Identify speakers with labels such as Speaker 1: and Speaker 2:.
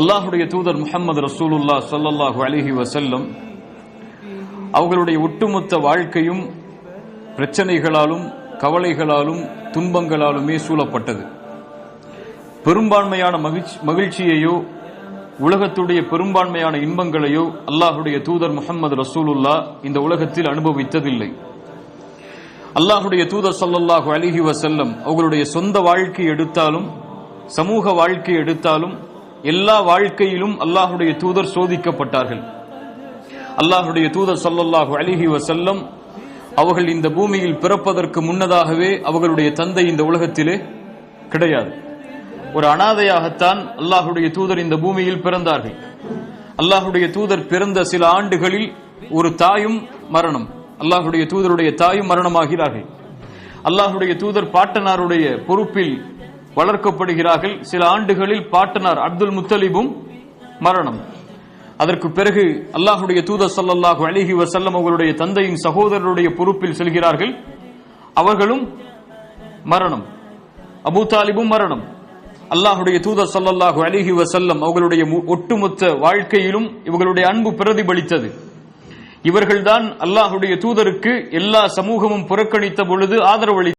Speaker 1: அல்லாஹுடைய தூதர் முகமது ரசூலுல்லா ஸல்லல்லாஹு அலிஹி வசல்லம் அவர்களுடைய ஒட்டுமொத்த வாழ்க்கையும் பிரச்சனைகளாலும் கவலைகளாலும் துன்பங்களாலுமே சூழப்பட்டது. பெரும்பான்மையான மகிழ்ச்சி மகிழ்ச்சியையோ உலகத்துடைய பெரும்பான்மையான இன்பங்களையோ அல்லாஹுடைய தூதர் முஹம்மது ரசூலுல்லா இந்த உலகத்தில் அனுபவித்ததில்லை. அல்லாஹுடைய தூதர் சல்லல்லாஹு அலிஹி வசல்லம் அவர்களுடைய சொந்த வாழ்க்கை எடுத்தாலும் சமூக வாழ்க்கை எடுத்தாலும் எல்லா வாழ்க்கையிலும் அல்லாஹுடைய தூதர் சோதிக்கப்பட்டார்கள். அல்லாஹுடைய தூதர் ஸல்லல்லாஹு அலிஹி வசல்லம் அவர்கள் இந்த பூமியில் பிறப்பதற்கு முன்னதாகவே அவர்களுடைய தந்தை இந்த உலகத்திலே கிடையாது. ஒரு அனாதையாகத்தான் அல்லாஹுடைய தூதர் இந்த பூமியில் பிறந்தார்கள். அல்லாஹுடைய தூதர் பிறந்த சில ஆண்டுகளில் ஒரு தாயும் மரணம். அல்லாஹுடைய தூதருடைய தாயும் மரணமாகிறார்கள். அல்லாஹுடைய தூதர் பாட்டனாருடைய பொறுப்பில் வளர்க்கப்படுகிறார்கள். சில ஆண்டுகளில் பாட்டனார் அப்துல் முத்தலிபும் மரணம். அதற்கு பிறகு அல்லாஹுடைய தூத சல்லாஹு அலைஹி வசல்லம் அவர்களுடைய தந்தையின் சகோதரருடைய பொறுப்பில் செல்கிறார்கள். அவர்களும் மரணம். அபு தாலிபும் மரணம். அல்லாஹுடைய தூத சல்லாஹு அலைஹி வசல்லம் அவர்களுடைய மு- ஒட்டுமொத்த வாழ்க்கையிலும் இவர்களுடைய அன்பு பிரதிபலித்தது. இவர்கள்தான் அல்லாஹுடைய தூதருக்கு எல்லா சமூகமும் புறக்கணித்த பொழுது ஆதரவளி